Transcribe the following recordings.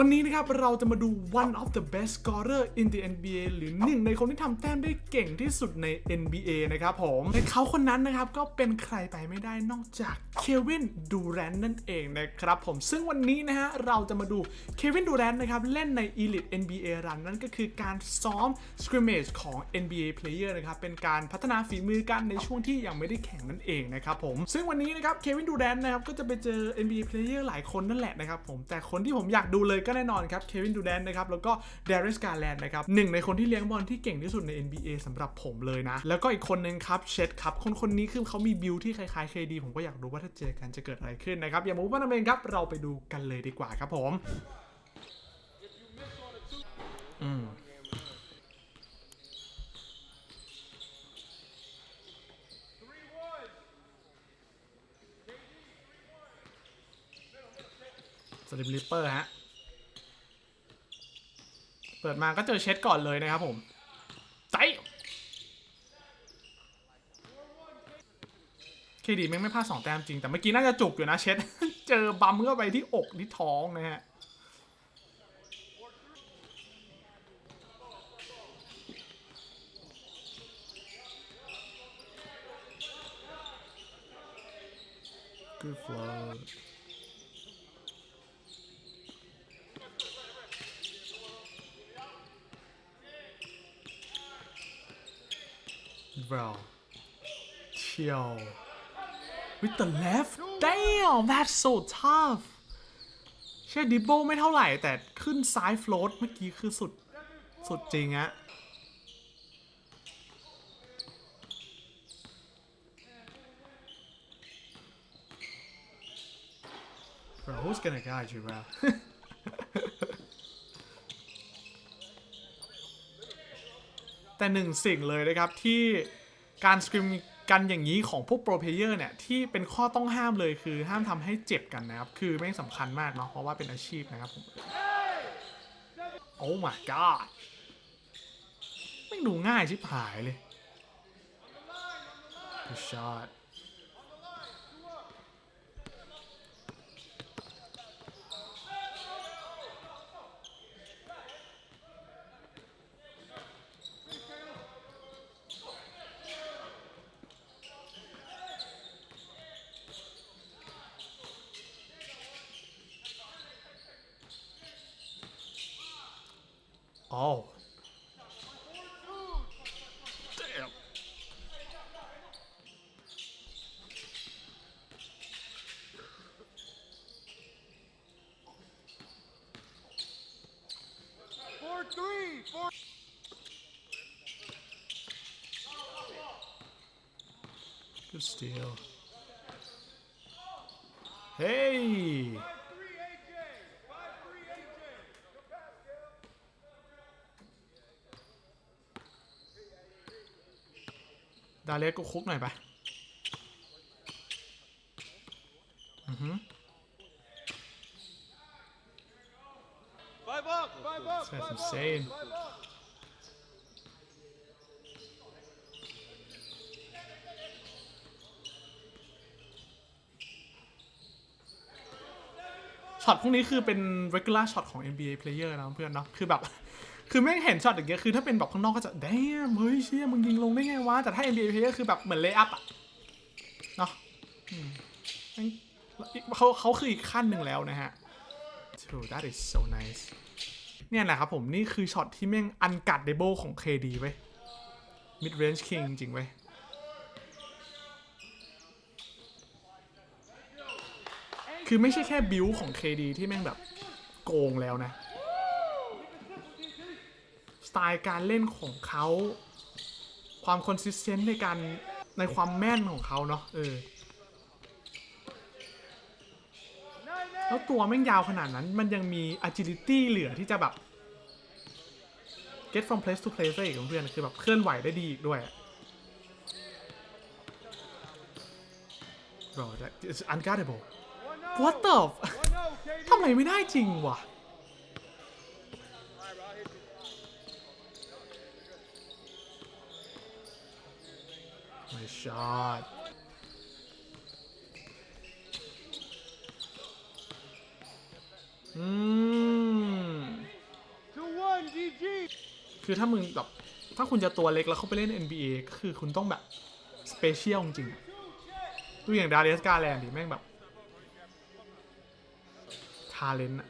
วันนี้นะครับเราจะมาดู one of the best scorer in the NBA หรือหนึ่งในคนที่ทำแต้มได้เก่งที่สุดใน NBA นะครับผมและเขาคนนั้นนะครับก็เป็นใครไปไม่ได้นอกจากเควินดูแรนนั่นเองนะครับผมซึ่งวันนี้นะฮะเราจะมาดูเควินดูแรนนะครับเล่นใน Elite NBA Run นั่นก็คือการซ้อม scrimmage ของ NBA player นะครับเป็นการพัฒนาฝีมือกันในช่วงที่ยังไม่ได้แข่งนั่นเองนะครับผมซึ่งวันนี้นะครับเควินดูแรนนะครับก็จะไปเจอ NBA player หลายคนนั่นแหละนะครับผมแต่คนที่ผมอยากดูเลยก็แน่นอนครับ เควินดูแรนนะครับ แล้วก็เดริสการแลนด์นะครับหนึ่งในคนที่เลี้ยงบอลที่เก่งที่สุดใน NBA สำหรับผมเลยนะ แล้วก็อีกคนนึงครับ เชดครับ คนคนนี้คือเขามีบิลที่คล้ายๆ KD ผมก็อยากรู้ว่าถ้าเจอกันจะเกิดอะไรขึ้นนะครับ อย่ามูว่านั่นเองครับ เราไปดูกันเลยดีกว่าครับผม อืมสลิมลิปเปอร์ฮะ เปิดมาก็เจอเช็ดก่อนเลยนะครับผมใจเคดีแม่งไม่พลาดสองแต้มจริงแต่เมื่อกี้น่าจะจุกอยู่นะเช็ด เจอบัมเข้าไปที่อกที่ท้องนะฮะ Good flow. Well. Yo. With the left? Damn, that's so tough. เช่ดิบโบไม่เท่าไหร่ แต่ขึ้นซ้ายโฟลตเมื่อกี้คือสุด สุดจริงอะบร who's gonna guide you, bro? แต่หนึ่งสิ่งเลยนะครับที่ การสกริมกันอย่างนี้ของพวกโปรเพเยอร์เนี่ย ที่เป็นข้อต้องห้ามเลยคือห้ามทำให้เจ็บกันนะครับ คือไม่สำคัญมากเนาะเพราะว่าเป็นอาชีพนะครับผมโอ้ my god ไม่ดูง่ายชิบหายเลย Good shot Oh. Damn. Four three, four. Good steal. Hey! ดาเลสก็คุกหน่อยไปอือหือ Five up, five up, That's five insane. up, five up. ช็อตพวกนี้คือเป็น regular shot ของ NBA player นะเพื่อนเนาะ คือแบบ คือไม่งเห็นช็อตอย่างเงี้ยคือถ้าเป็นแบบข้างนอกก็จะ damn เฮ้ยเชี่ยมึงยิงลงได้ไงวะแต่ถ้า NBA player คือแบบเหมือน lay up อะเนาะอืมแม่งเขาเขาคืออีกขั้นหนึ่งแล้วนะฮะ True that is so nice เนี่ยแหละครับผมนี่คือช็อตที่แม่ง unguardable ของ KD เว้ย mid range king จริงๆเว้ยคือไม่ใช่แค่บิวของ KD ที่แม่งแบบโกงแล้วนะ ไตล์การเล่นของเขา ความคอนสิสเทนต์ในการในความแม่นของเขาเนาะเออแล้วตัวแม่งยาวขนาดนั้นมันยังมี agility เหลือที่จะแบบ get from place to place ได้อีกเพื่อนคือแบบเคลื่อนไหวได้ดีอีกด้วย Bro that is unguardable What the ทำไมไม่ได้จริงวะ My shot. อืมคือถ้ามึงแบบถ้าคุณจะตัวเล็กแล้วเข้าไปเล่น NBA ก็คือคุณต้องแบบ สเปเชียลจริงๆดูอย่างดาริสกาแลนดิแม่งแบบ ทาเลนต์อะ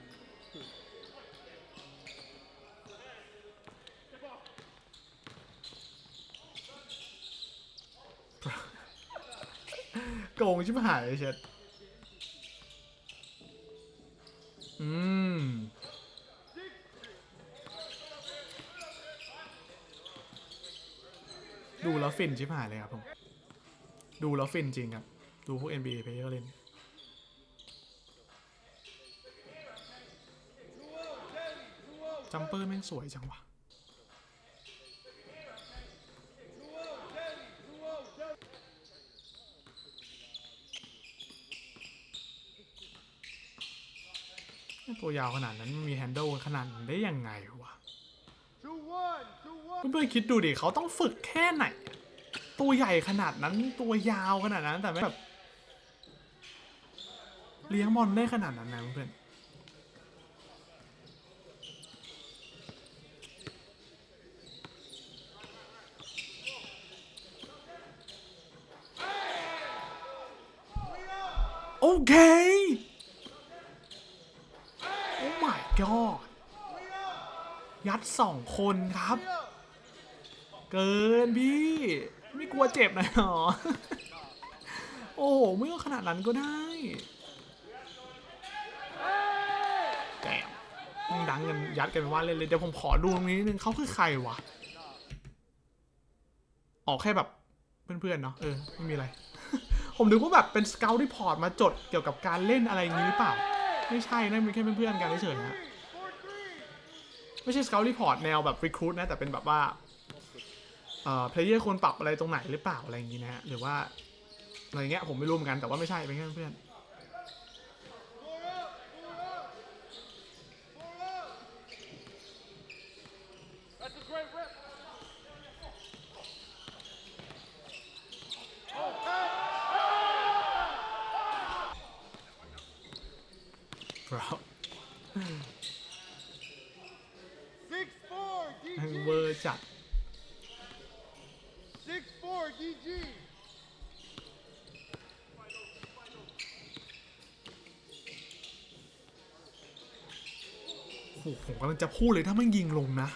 โกงชิบหายเลยเช็ดอืมดูแล้วฟินชิบหายเลยครับผม ดูแล้วฟินจริงครับ ดูพวก NBA player เล่นจัมเปอร์แม่งสวยจังวะ ยาวขนาดนั้นมันมีแฮนด์ลขนาดนั้นได้ยังไงวะ Two one, two one. เพื่อนๆคิดดูดิเขาต้องฝึกแค่ไหนอะตัวใหญ่ขนาดนั้นตัวยาวขนาดนั้นแต่ไม่แบบเลี้ยงบอลได้ขนาดนั้นนะเพื่อนโยัดสองคนครับ เกินพี่ ไม่กลัวเจ็บหนะหรอ โอ้โหไม่ต้องขนาดนั้นก็ได้แจมดังกันยัดกันเป็นว่าเล่นเลยเดี๋ยวผมขอดูตรงนี้นิดนึงเขาคือใครวะออกแค่แบบเพื่อนๆเนาะเออไม่มีอะไร ผมนึกว่าแบบเป็นสเกลที่พอร์ตมาจดเกี่ยวกับการเล่นอะไรอย่างนี้หรือเปล่า ไม่ใช่นะมันแค่เพื่อนๆกันเฉยๆนะ ไม่ใช่ Scout Report แนวแบบ Recruit นะแต่เป็นแบบว่าเอ่อ player ควรปรับอะไรตรงไหนหรือเปล่าอะไรอย่างงี้นะฮะหรือว่าอะไรเงี้ยผมไม่รู้เหมือนกันแต่ว่าไม่ใช่เป็นแค่เพื่อน Four up, four up. Four up. That's a great rep. bro Six four, แม่ง GG. เวอร์จัด Six four, GG. โอ้โห ผมกำลังจะพูดเลยถ้ามันยิงลงนะ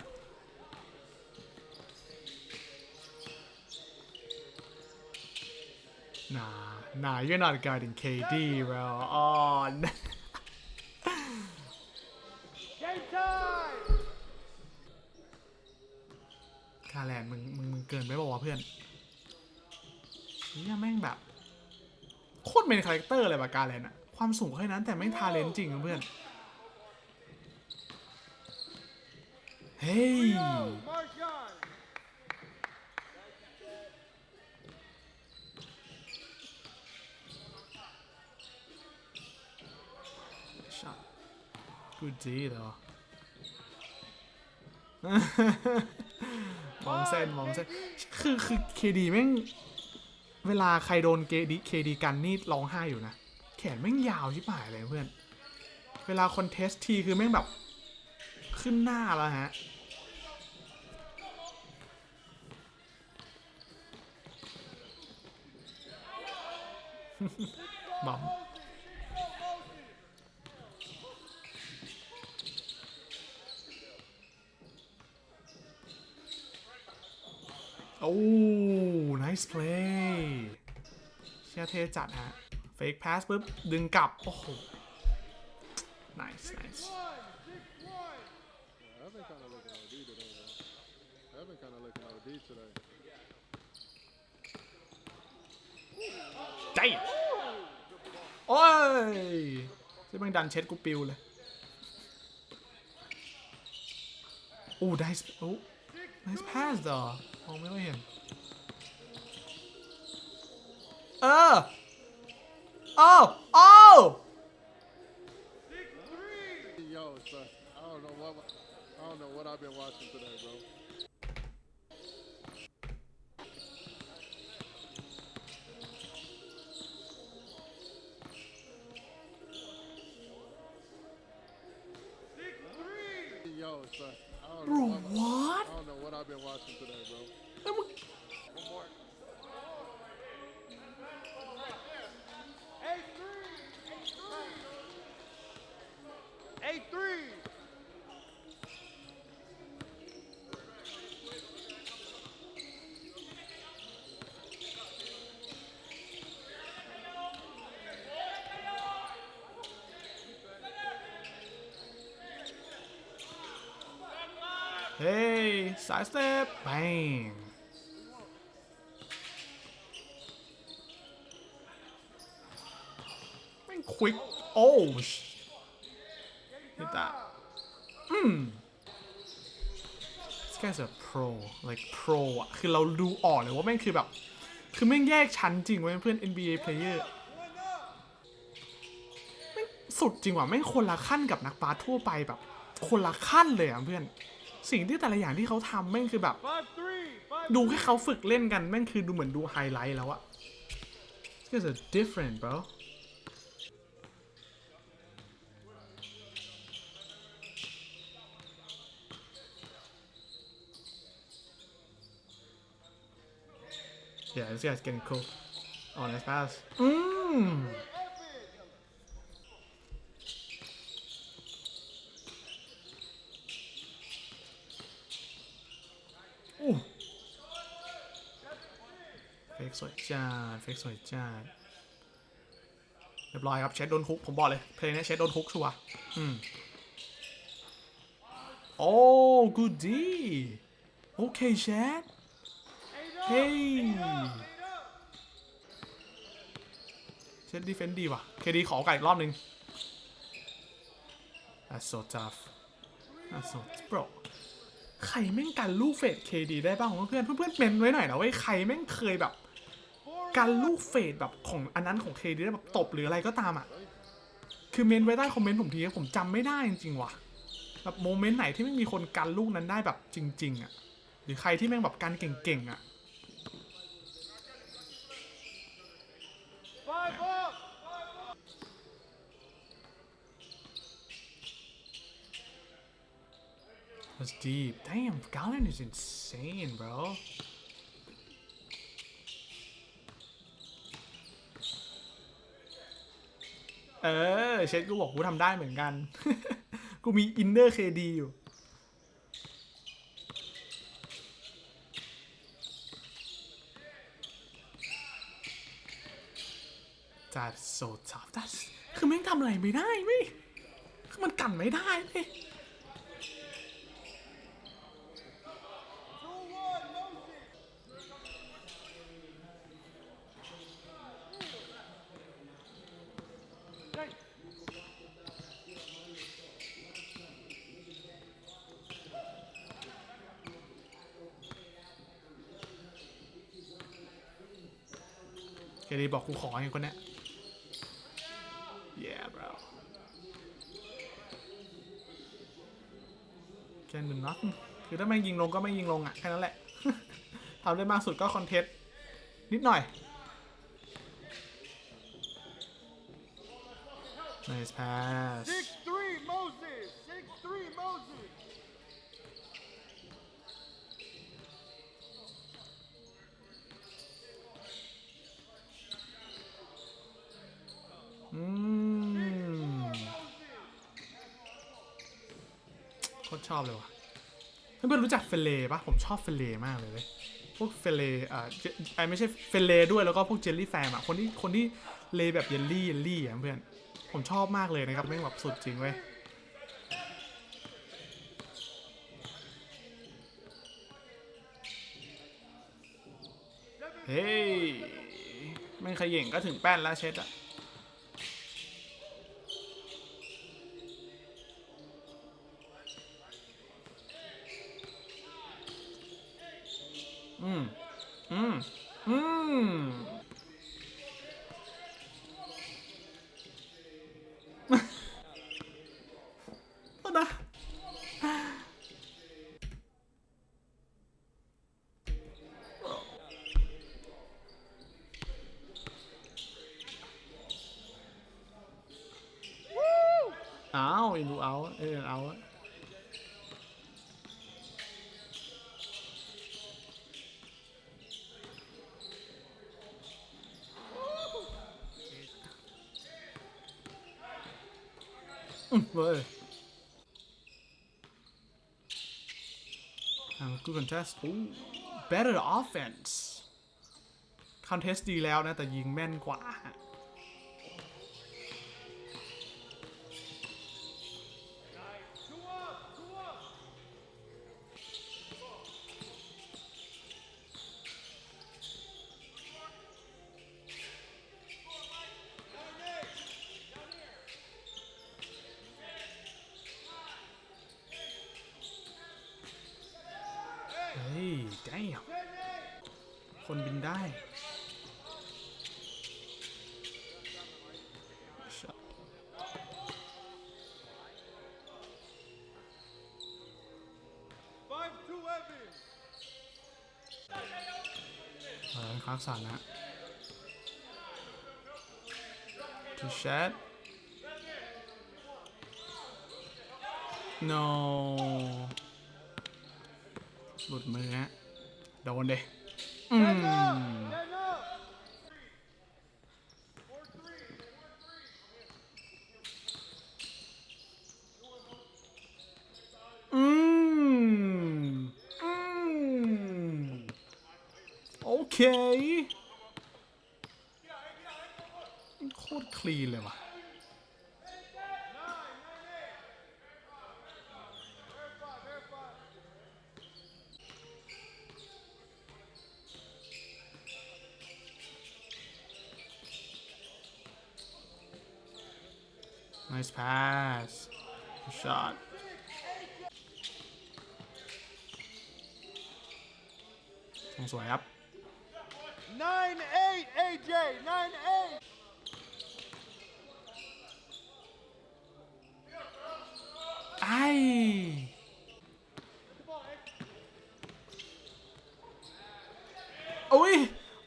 Nah, nah, you're not guarding KD, bro. Oh, no. Game time. คาแลนมึงมึงมึงเกินไปบอกว่าวเพื่อนเนี่ยแม่งแบบ โคตรเป็นคาแรคเตอร์เลยว่ะกาแลนอะความสูงแค่นั้นแต่แม่ทาเลนจริงเพื่อน เฮ้ย Yo, Marshawn. ช็อตกูจีเหรอ มองเส้นมองเส้น คือคือเคดีแม่ง เวลาใครโดนเคดีเคดีกันนี่ร้องไห้อยู่นะ แขนแม่งยาวชิบหายเลยเพื่อน เวลาคอนเทสทีคือแม่งแบบ ขึ้นหน้าแล้วฮะบัมโอ้ nice play เชียเทจัดฮะ fake pass ปุ๊บ ดึงกลับ โอ้โห nice nice One, six one. I've been kind of looking OD today, though. I've been kind of looking OD today. ใจโอ้ยที่มันดันเช็ดกูปิวเลย โอ้ nice โอ้ nice pass ดอมองไม่ค่อยเห็น เออโอ้โอ้ Yo, son, I don't know what I don't know what I've been watching today, bro. yo, son. I don't Bro, know what, what? I don't know what I've been watching today, bro. เฮ้ยสายสเต็ป bang แม่ง quick oh sh- hit that อืม this guy's a pro like pro อะ คือเราดูออกเลยว่าแม่งคือแบบ คือแม่งแยกชั้นจริงเว้ยเพื่อน NBA player แม่งสุดจริงว่ะแม่งคนละขั้นกับนักบาสทั่วไปแบบ คนละขั้นเลยอะเพื่อน สิ่งที่แต่ละอย่างที่เขาทำแม่งคือแบบ Five three. Five ดูแค่เขาฝึกเล่นกัน แม่งคือดูเหมือนดูไฮไลท์แล้วอะ This is different bro Yeah, this guy's getting cool. Oh, nice pass. Mmm. Ooh. เฟก สวยจ้าเฟกสวยจ้าเรียบร้อยครับเช็ดโดนคุกผมบอกเลยเพลงนี้เช็ดโดนคุกชัวร์อืมโอ้กูดีโอเคเช็ดเฮ้ยเชดดีเฟนดีว่ะเคดีขอโอกาสอีกรอบนึง That's so tough That's so bro ใครแม่งกันลูกเฟดเคดีได้บ้างวะเพื่อนเพื่อนๆเมนไว้หน่อยนะเว้ยใครแม่งเคยแบบ การลูกเฟดแบบของอันนั้นของเคดีได้แบบตบหรืออะไรก็ตามอะ คือเมนไว้ใต้คอมเมนต์ผมทีผมจำไม่ได้จริงๆว่ะ แบบโมเมนต์ไหนที่ไม่มีคนกันลูกนั้นได้แบบจริง ๆ อะ หรือใครที่แม่งแบบกันเก่งๆอะ That's deep damn Galen is insane bro เออ เชดกูบอกกูทำได้เหมือนกัน กูมีอินเนอร์เคดีอยู่ That's so tough That's คือแม่งทำอะไรไม่ได้ไม่คือมันกันไม่ได้เว้ย เคดีบอกกูขอไอ้คนเนี้ย yeah bro can do nothing คือถ้าไม่ยิงลงก็ไม่ยิงลงอะ แค่นั้นแหละ ทำได้มากสุดก็คอนเทสต์นิดหน่อย nice pass โคตรชอบเลยว่ะเพื่อนๆรู้จักเฟลเลปะผมชอบเฟลเลมากเลยเว้ยพวกเฟลเลอ่าไอไม่ใช่เฟลเลด้วยแล้วก็พวกเจลลี่แฟมอะคนที่คนที่เลแบบเยลลี่เยลลี่อะเพื่อนผมชอบมากเลยนะครับแม่งแบบสุดจริงเว้ยเฮ้ยแม่งขย่งก็ถึงแป้นแล้วเช็ดอะ อืมอืม อืม โทษนะ อ้าวอินดูเอาเออเอา อื้อเว้ย Um, good contest Ooh, better offense contest ดีแล้วนะ แต่ยิงแม่นกว่า ฮ้ยแจ๊คนบินได้ร้าค้าสัตนะทูเชท no หลุดมือฮะ โดนเดอืมอืม อืม โอเค โคตรคลีนเลยว่ะ Nice pass. Good shot. ทรงสวยครับ Nine eight AJ. Nine eight. ไอ้โอ้ย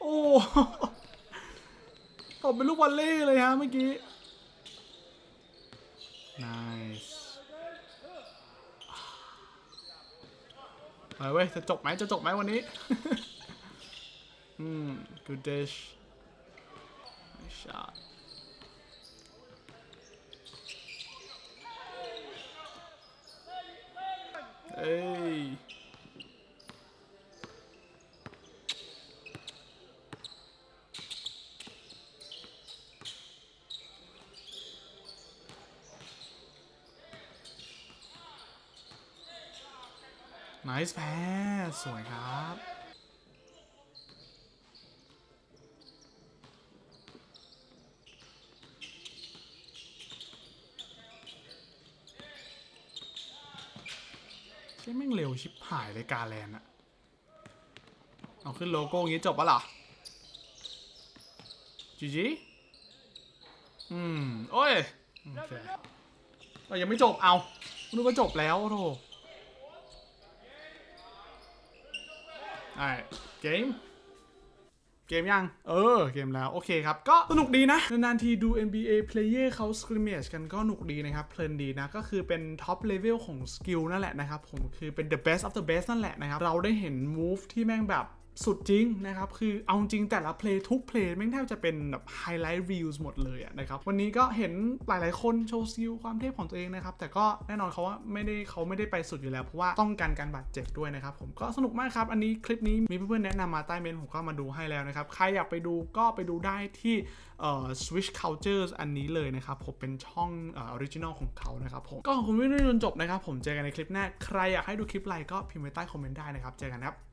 โอ้ตบเป็นลูกวอลเล่เลยฮะเมื่อกี้ nice ไป เว้ยจะจบไหมจะจบไหมวันนี้ อืม good dish nice shot เอ้ย nice pass สวยครับใช่แม่งเร็วชิบหายเลยกาแลนอะเอาขึ้นโลโก้อย่างงี้จบปะล่ะจีจีอืม โอ้ยโอเคเรายังไม่จบเอานึกว่าจบแล้วโธ่ ไอ้เกมเกมยัง เออ เกมแล้ว โอเคครับ ก็สนุกดีนะ นานๆทีดู NBA player เขา scrimmage กันก็หนุกดีนะครับ เพลินดีนะ ก็คือเป็น top level ของสกิลนั่นแหละนะครับ ผมคือเป็น the best of the best นั่นแหละนะครับ เราได้เห็น move ที่แม่งแบบ สุดจริงนะครับ คือเอาจริงแต่ละ play ทุก play แม่งแทบจะเป็นแบบ highlight reels หมดเลยะนะครับ วันนี้ก็เห็นหลายๆคนโชว์สกิลความเทพของตัวเองนะครับ แต่ก็แน่นอนเขาว่าไม่ได้เขาไม่ได้ไปสุดอยู่แล้ว เพราะว่าต้องการการบาดเจ็บด้วยนะครับ ผมก็สนุกมากครับ อันนี้คลิปนี้มีเพื่อนๆแนะนำมาใต้เมนผมก็มาดูให้แล้วนะครับ ใครอยากไปดูก็ไปดูได้ที่เอ่อ Switch Cultures อันนี้เลยนะครับ ผมเป็นช่องเอ่อ original ของเขานะครับผมก็ขอบคุณที่ดูจนจบนะครับผมเจอกันในคลิปหน้าใครอยากให้ดูคลิปอะไรก็พิมพ์ไว้ใต้คอมเมนต์ได้นะครับเจอกันครับ